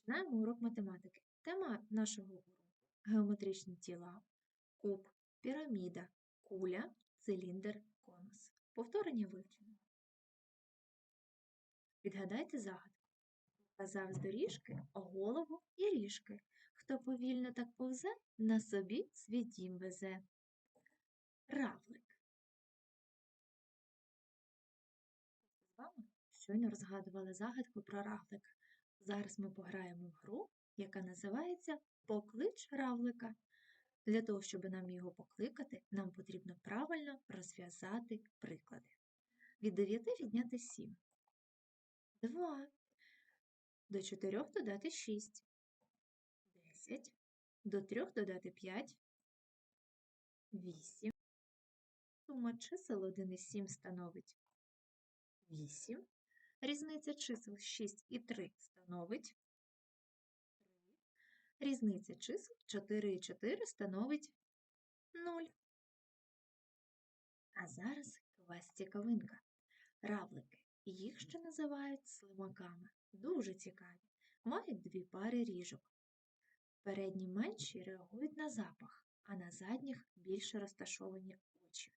Починаємо урок математики. Тема нашого уроку геометричні тіла, куб, піраміда, куля, циліндр, конус. Повторення вивчено. Відгадайте загадку. Казав з доріжки голову і ріжки. Хто повільно так повзе, на собі свій дім везе. Равлик. З вами щойно розгадували загадку про равлика. Зараз ми пограємо в гру, яка називається Поклич равлика. Для того, щоб нам його покликати, нам потрібно правильно розв'язати приклади. Від 9 відняти 7. 2. До 4 додати 6. 10. До 3 додати 5. 8. Сума чисел 1 і 7 становить 8. Різниця чисел 6 і 3 становить 3. Різниця чисел 4 і 4 становить 0. А зараз вас цікавинка. Равлики. Їх ще називають слимаками. Дуже цікаві. Мають дві пари ріжок. Передні менші реагують на запах, а на задніх більше розташовані очі.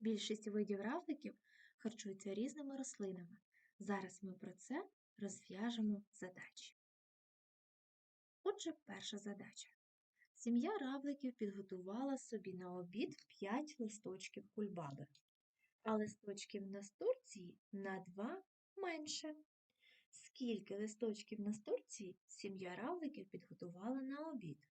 Більшість видів равликів харчуються різними рослинами. Зараз ми про це розв'яжемо задачі. Отже, перша задача. Сім'я равликів підготувала собі на обід 5 листочків кульбаби, а листочків настурції на 2 менше. Скільки листочків настурції сім'я равликів підготувала на обід?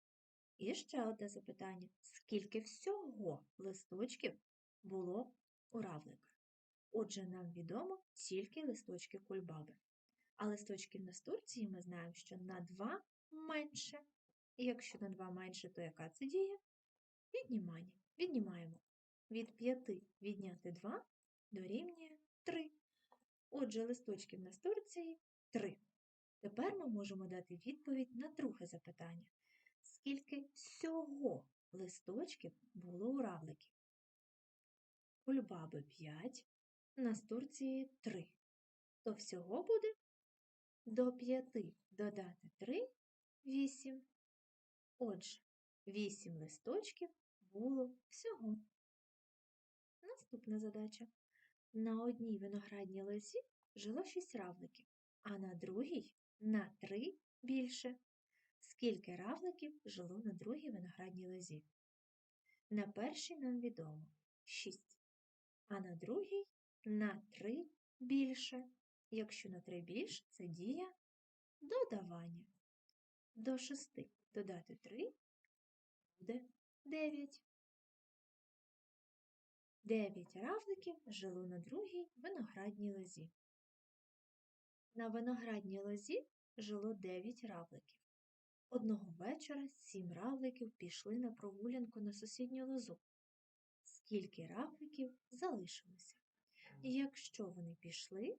І ще одне запитання: скільки всього листочків було у равлика? Отже, нам відомо тільки листочки кульбаби. А листочків настурції ми знаємо, що на 2 менше. І якщо на 2 менше, то яка це дія? Віднімання. Віднімаємо. Від 5 відняти 2 дорівнює 3. Отже, листочків настурції 3. Тепер ми можемо дати відповідь на друге запитання. Скільки всього листочків було у равликів? Кульбаби 5, настурції 3. То всього буде до 5 додати 3 8. Отже, 8 листочків було всього. Наступна задача. На одній виноградній лозі жило 6 равликів, а на другій на 3 більше. Скільки равликів жило на другій виноградній лозі? На першій нам відомо 6, а на другій на 3 більше. Якщо на 3 більше, це дія додавання. До 6 додати 3 буде 9. 9 равликів жило на другій виноградній лозі. На виноградній лозі жило 9 равликів. Одного вечора сім равликів пішли на прогулянку на сусідню лозу. Скільки равликів залишилося? І якщо вони пішли,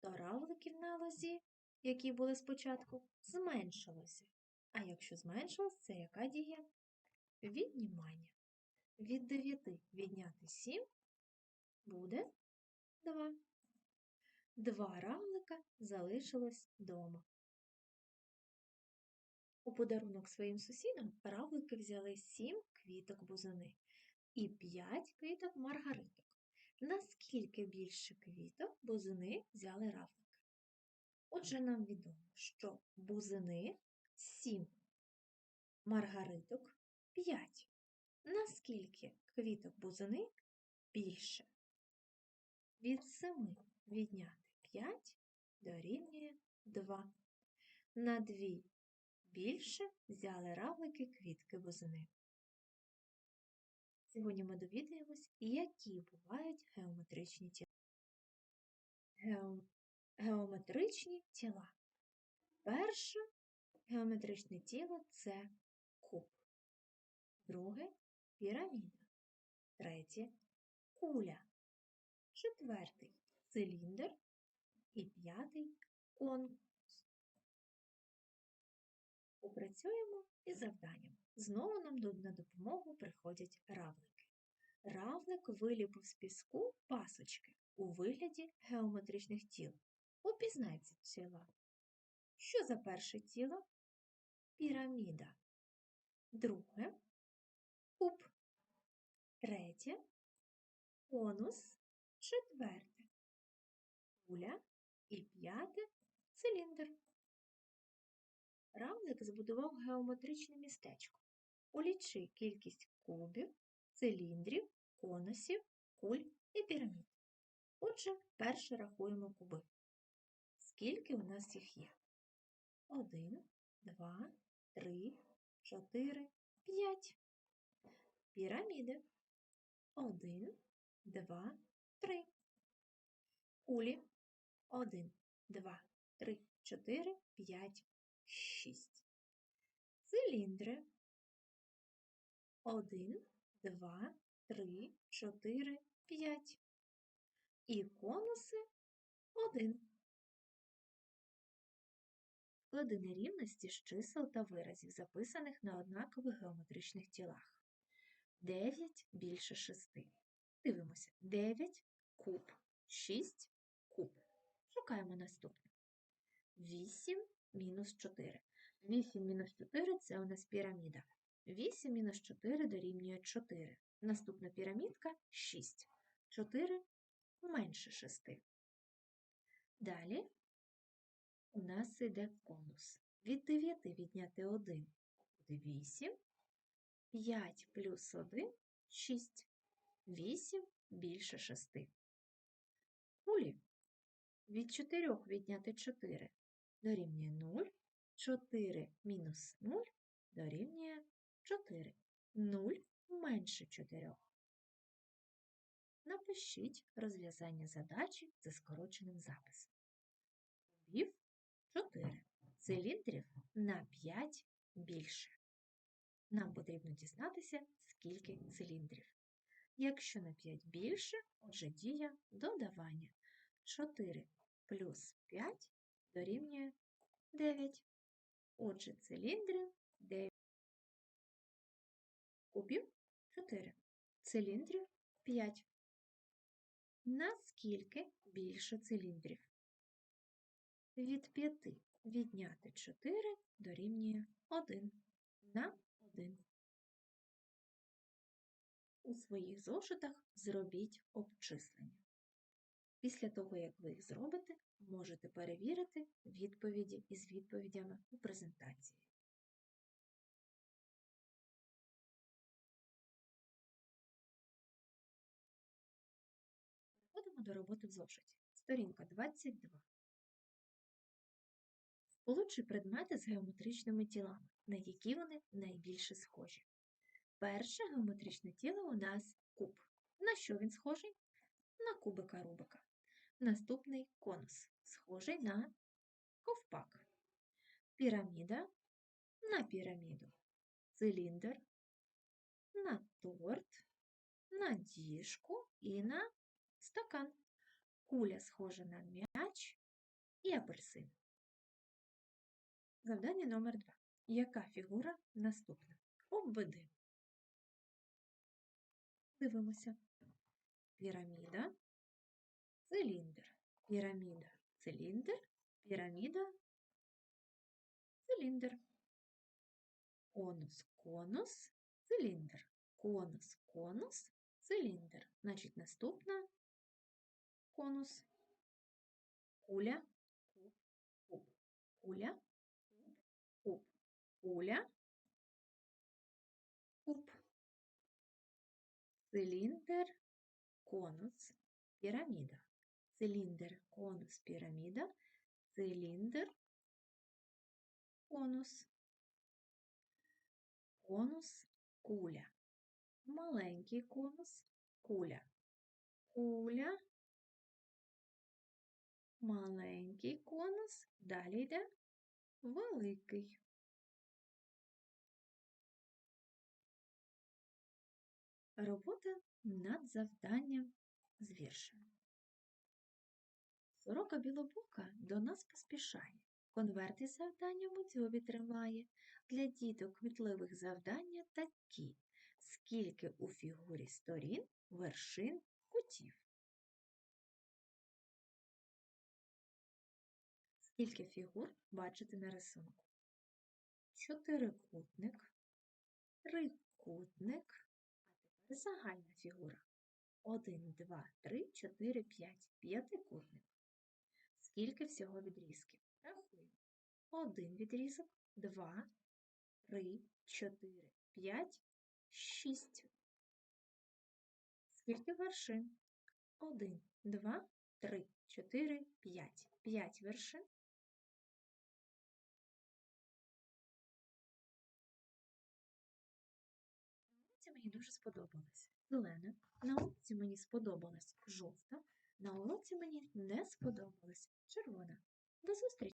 то равликів на лозі, які були спочатку, зменшилося. А якщо зменшилось, це яка дія? Віднімання. Від 9 відняти 7 буде 2. Два равлика залишилось вдома. У подарунок своїм сусідам равлики взяли 7 квіток бузини і 5 квіток маргариток. Наскільки більше квіток бузини взяли равлики? Отже, нам відомо, що бузини 7, маргариток 5. Наскільки квіток бузини більше? Від 7 відняти 5 дорівнює 2. На 2 більше взяли равлики квітки бузини. Сьогодні ми довідаємось, які бувають геометричні тіла. Гео... Геометричні тіла. Перше геометричне тіло це куб. Друге піраміда. Третє куля. Четвертий циліндр і п'ятий конус. Попрацюємо із завданням. Знову нам на допомогу приходять равлики. Равлик виліпив з піску пасочки у вигляді геометричних тіл. Упізнай ці тіла. Що за перше тіло? Піраміда. Друге куб. Третє конус. Четверте куля і п'яте циліндр. Равлик збудував геометричне містечко. Улічи кількість кубів, циліндрів, конусів, куль і пірамід. Отже, перше рахуємо куби. Скільки у нас їх є? Один, два, три, чотири, п'ять. Піраміди. Один, два, три. Кулі. Один, два, три, чотири, п'ять, шість. Циліндри. Один, два, три, чотири, п'ять. І конуси один. Склади нерівності з чисел та виразів, записаних на однакових геометричних тілах. 9 більше 6. Дивимося. 9 куб, 6 куб. Шукаємо наступне. 8 мінус 4. 8 мінус 4 це у нас піраміда. 8 мінус 4 дорівнює 4. Наступна пірамідка 6. 4 менше 6. Далі у нас йде конус. Від 9 відняти 1 буде 8. 5 плюс 1 6. 8 більше 6. Кулі від 4 відняти 4 дорівнює 0. 4 мінус 0 дорівнює 4. 0 менше 4. Напишіть розв'язання задачі за скороченим записом. Кубів 4. Циліндрів на 5 більше. Нам потрібно дізнатися, скільки циліндрів. Якщо на 5 більше, отже дія додавання. 4 плюс 5 дорівнює 9. Отже, циліндрів 9. Кубів 4. Циліндрів 5. Наскільки більше циліндрів? Від 5 відняти 4 дорівнює 1 на 1. У своїх зошитах зробіть обчислення. Після того, як ви їх зробите, можете перевірити відповіді із відповідями у презентації. До роботи в зошиті. Сторінка 22. Сполучуй предмети з геометричними тілами, на які вони найбільше схожі. Перше геометричне тіло у нас куб. На що він схожий? На кубика Рубика. Наступний конус, схожий на ковпак. Піраміда на піраміду. Циліндр на торт, на діжку і на стакан. Куля схожа на м'яч і апельсин. Завдання номер 2. Яка фігура наступна? Обведи. Дивимося. Піраміда, циліндр, піраміда, циліндр, піраміда, циліндр. Конус, конус, циліндр. Конус, конус, циліндр. Значить, наступна конус. Куля, куб, куб. Куля, куб, куля, куб. Циліндр, конус, піраміда. Циліндр, конус, піраміда, циліндр, конус. Конус, куля. Маленький конус, куля. Куля, маленький конус, далі йде великий. Робота над завданням з віршем. Сорока білобока до нас поспішає. Конверт із завданням у дзьобі тримає. Для діток кмітливих завдання такі. Скільки у фігурі сторін, вершин, кутів. Скільки фігур бачите на рисунку? Чотирикутник, трикутник, а тепер загальна фігура. Один, два, три, чотири, п'ять. П'ятикутник. Скільки всього відрізків? Рахуємо. Один відрізок, два, три, чотири, п'ять, шість. Скільки вершин? Один, два, три, чотири, п'ять. П'ять вершин. Сподобалась зелена, на уроці мені сподобалась жовта, на уроці мені не сподобалась червона. До зустрічі!